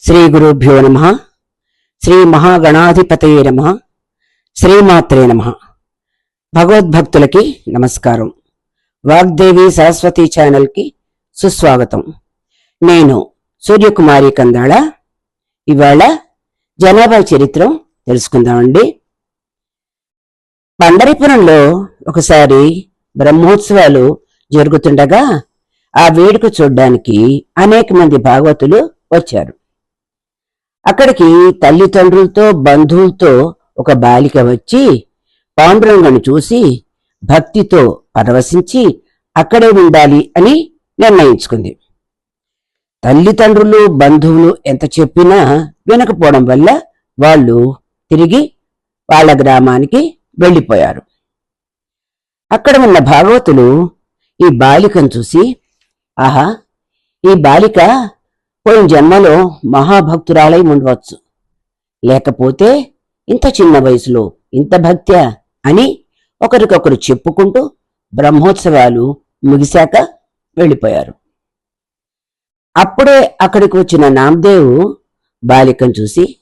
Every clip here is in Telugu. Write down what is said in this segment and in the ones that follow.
శ్రీ గురుభ్యో నమ. శ్రీ మహాగణాధిపతయే నమ. శ్రీమాత్రే నమ. భగవద్భక్తులకి నమస్కారం. వాగ్దేవి సరస్వతి ఛానల్కి సుస్వాగతం. నేను సూర్యకుమారి కందాళ. ఇవాళ జనాభా చరిత్రం తెలుసుకుందామండి. పండరిపురంలో ఒకసారి బ్రహ్మోత్సవాలు జరుగుతుండగా ఆ వేడుక చూడ్డానికి అనేక మంది భాగవతులు వచ్చారు. అక్కడికి తల్లిదండ్రులతో బంధువులతో ఒక బాలిక వచ్చి పాండురంగను చూసి భక్తితో పరవశించి అక్కడే ఉండాలి అని నిర్ణయించుకుంది. తల్లిదండ్రులు బంధువులు ఎంత చెప్పినా వినకపోవడం వల్ల వాళ్ళు తిరిగి వాళ్ళ గ్రామానికి వెళ్ళిపోయారు. అక్కడ ఉన్న భాగవతులు ఈ బాలికను చూసి ఆహా ఈ బాలిక పోయిన జన్మలో మహాభక్తురాలై ఉండవచ్చు. లేకపోతే ఇంత చిన్న వయసులో ఇంత భక్త్యా అని ఒకరికొకరు చెప్పుకుంటూ బ్రహ్మోత్సవాలు ముగిశాక వెళ్ళిపోయారు. అప్పుడే అక్కడికి వచ్చిన నామదేవు బాలికను చూసి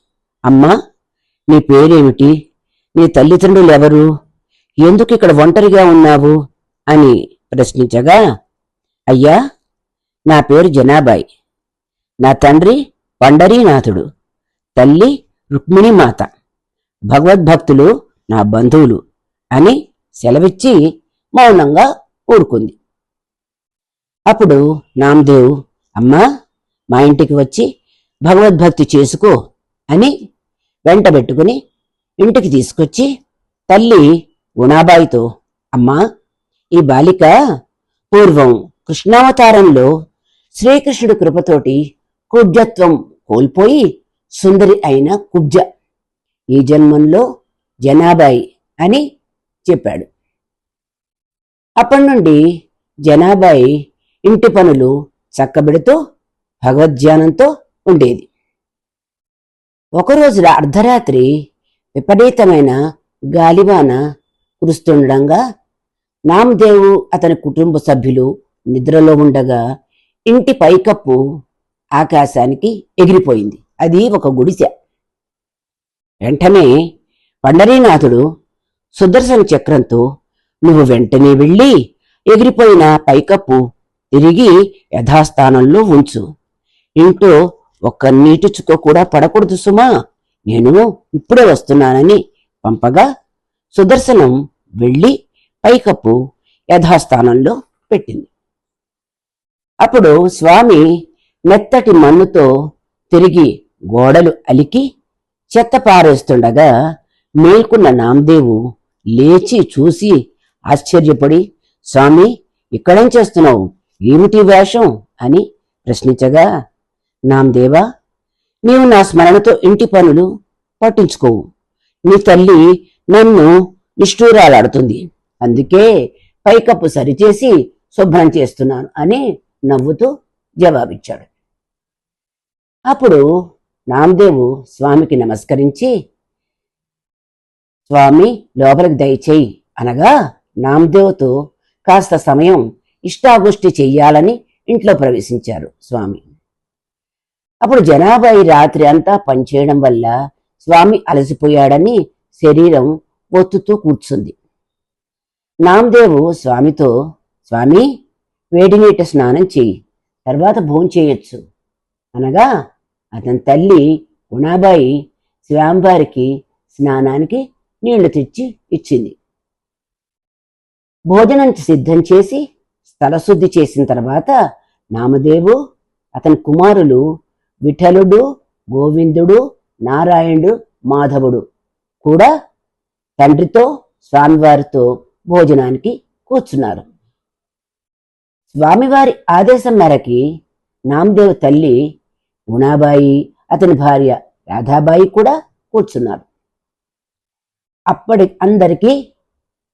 అమ్మా నీ పేరేమిటి? నీ తల్లిదండ్రులు ఎవరు? ఎందుకు ఇక్కడ ఒంటరిగా ఉన్నావు? అని ప్రశ్నించగా అయ్యా నా పేరు జనాబాయి. నా తండ్రి పండరీనాథుడు తల్లి రుక్మిణీమాత భగవద్భక్తులు నా బంధువులు అని సెలవిచ్చి మౌనంగా ఊరుకుంది. అప్పుడు నామదేవ్ అమ్మా మా ఇంటికి వచ్చి భగవద్భక్తి చేసుకో అని వెంటబెట్టుకుని ఇంటికి తీసుకొచ్చి తల్లి గుణాబాయితో అమ్మా ఈ బాలిక పూర్వం కృష్ణావతారంలో శ్రీకృష్ణుడి కృపతోటి కుబ్జత్వం కోల్పోయి సుందరి అయిన కుబ్జ ఈ జన్మంలో జనాబాయి అని చెప్పాడు. అప్పటి నుండి జనాబాయి ఇంటి పనులు చక్కబెడుతూ భగవద్ధ్యానంతో ఉండేది. ఒకరోజు అర్ధరాత్రి విపరీతమైన గాలివాన కురుస్తుండగా నామదేవు అతని కుటుంబ సభ్యులు నిద్రలో ఉండగా ఇంటి పైకప్పు ఆకాశానికి ఎగిరిపోయింది. అది ఒక గుడిసె. వెంటనే పండరీనాథుడు సుదర్శన చక్రంతో నువ్వు వెంటనే వెళ్ళి ఎగిరిపోయిన పైకప్పు తిరిగి యథాస్థానంలో ఉంచు. ఇంట్లో ఒక్క నీటి చుక్క కూడా పడకూడదు సుమా. నేను ఇప్పుడే వస్తున్నానని పంపగా సుదర్శనం వెళ్ళి పైకప్పు యథాస్థానంలో పెట్టింది. అప్పుడు స్వామి మెత్తటి మన్నుతో తిరిగి గోడలు అలికి చెత్త పారేస్తుండగా మేల్కున్న నామదేవు లేచి చూసి ఆశ్చర్యపడి స్వామి ఇక్కడేం చేస్తున్నావు? ఏమిటి వేషం? అని ప్రశ్నించగా నామదేవా నీవు నా స్మరణతో ఇంటి పనులు పట్టించుకోవు. నీ తల్లి నన్ను నిష్ఠూరాలాడుతుంది. అందుకే పైకప్పు సరిచేసి శుభ్రం చేస్తున్నాను అని నవ్వుతూ జవాబిచ్చాడు. అప్పుడు నామదేవు స్వామికి నమస్కరించి స్వామి లోపలికి దయచేయి అనగా నామదేవుతో కాస్త సమయం ఇష్టాగోష్ఠి చెయ్యాలని ఇంట్లో ప్రవేశించారు స్వామి. అప్పుడు జనాభా ఈ రాత్రి అంతా పనిచేయడం వల్ల స్వామి అలసిపోయాడని శరీరం ఒత్తుతూ కూర్చుంది. నామదేవు స్వామితో స్వామి వేడి నీటి స్నానం చెయ్యి తర్వాత భోజనం చేయొచ్చు అనగా అతని తల్లి ఉణాబాయి స్వామివారికి స్నానానికి నీళ్ళు తెచ్చి ఇచ్చింది. భోజనం సిద్ధం చేసి స్థలశుద్ధి చేసిన తర్వాత నామదేవు అతని కుమారులు విఠలుడు గోవిందుడు నారాయణుడు మాధవుడు కూడా తండ్రితో స్వామివారితో భోజనానికి కూర్చున్నారు. స్వామివారి ఆదేశం మేరకి నామదేవ్ తల్లి ఉనాబాయి అతని భార్య రాధాబాయి కూడా కూర్చున్నారు. అప్పటి అందరికీ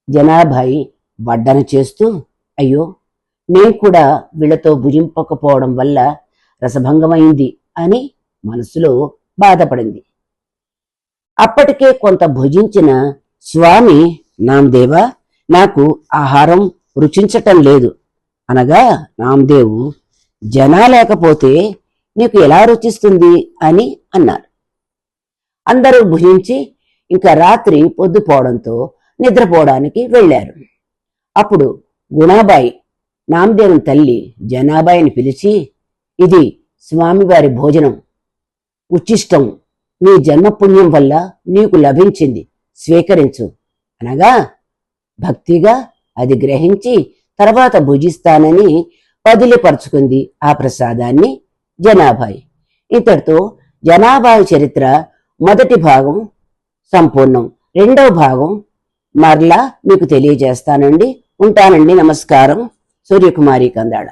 జనాభాయి వడ్డన చేస్తూ అయ్యో నేను కూడా వీళ్ళతో భుజింపకపోవడం వల్ల రసభంగమైంది అని మనసులో బాధపడింది. అప్పటికే కొంత భుజించిన స్వామి నామదేవా నాకు ఆహారం రుచించటం లేదు అనగా నామదేవు జనా లేకపోతే నీకు ఎలా రుచిస్తుంది అని అన్నారు అందరూ భుజించి ఇంకా రాత్రి పొద్దుపోవడంతో నిద్రపోవడానికి వెళ్ళారు. అప్పుడు గుణాబాయి నామదేవన్ తల్లి జనాబాయిని పిలిచి ఇది స్వామివారి భోజనం. ఉచ్చిష్టం నీ జన్మపుణ్యం వల్ల నీకు లభించింది స్వీకరించు. అనగా భక్తిగా అది గ్రహించి తర్వాత భుజిస్తానని వదిలిపరుచుకుంది ఆ ప్రసాదాన్ని జనాభాయి ఇతడితో జనాభాయి చరిత్ర మొదటి భాగం సంపూర్ణం. రెండవ భాగం మరలా మీకు తెలియజేస్తానండి. ఉంటానండి. నమస్కారం. సూర్యకుమారి కందాడ